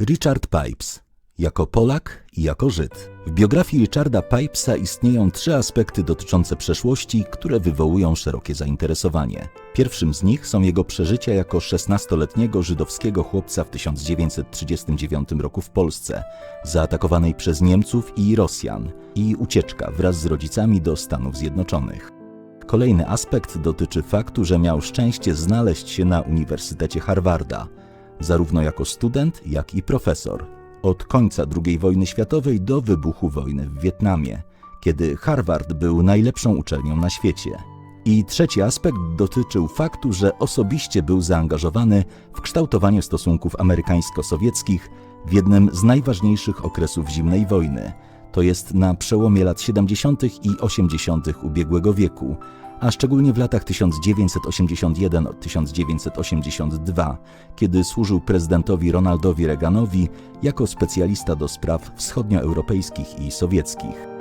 Richard Pipes. Jako Polak i jako Żyd. W biografii Richarda Pipesa istnieją trzy aspekty dotyczące przeszłości, które wywołują szerokie zainteresowanie. Pierwszym z nich są jego przeżycia jako 16-letniego żydowskiego chłopca w 1939 roku w Polsce, zaatakowanej przez Niemców i Rosjan, i ucieczka wraz z rodzicami do Stanów Zjednoczonych. Kolejny aspekt dotyczy faktu, że miał szczęście znaleźć się na Uniwersytecie Harvarda, zarówno jako student, jak i profesor, od końca II wojny światowej do wybuchu wojny w Wietnamie, kiedy Harvard był najlepszą uczelnią na świecie. I trzeci aspekt dotyczył faktu, że osobiście był zaangażowany w kształtowanie stosunków amerykańsko-sowieckich w jednym z najważniejszych okresów zimnej wojny, to jest na przełomie lat 70. i 80. ubiegłego wieku, a szczególnie w latach 1981-1982, kiedy służył prezydentowi Ronaldowi Reaganowi jako specjalista do spraw wschodnioeuropejskich i sowieckich.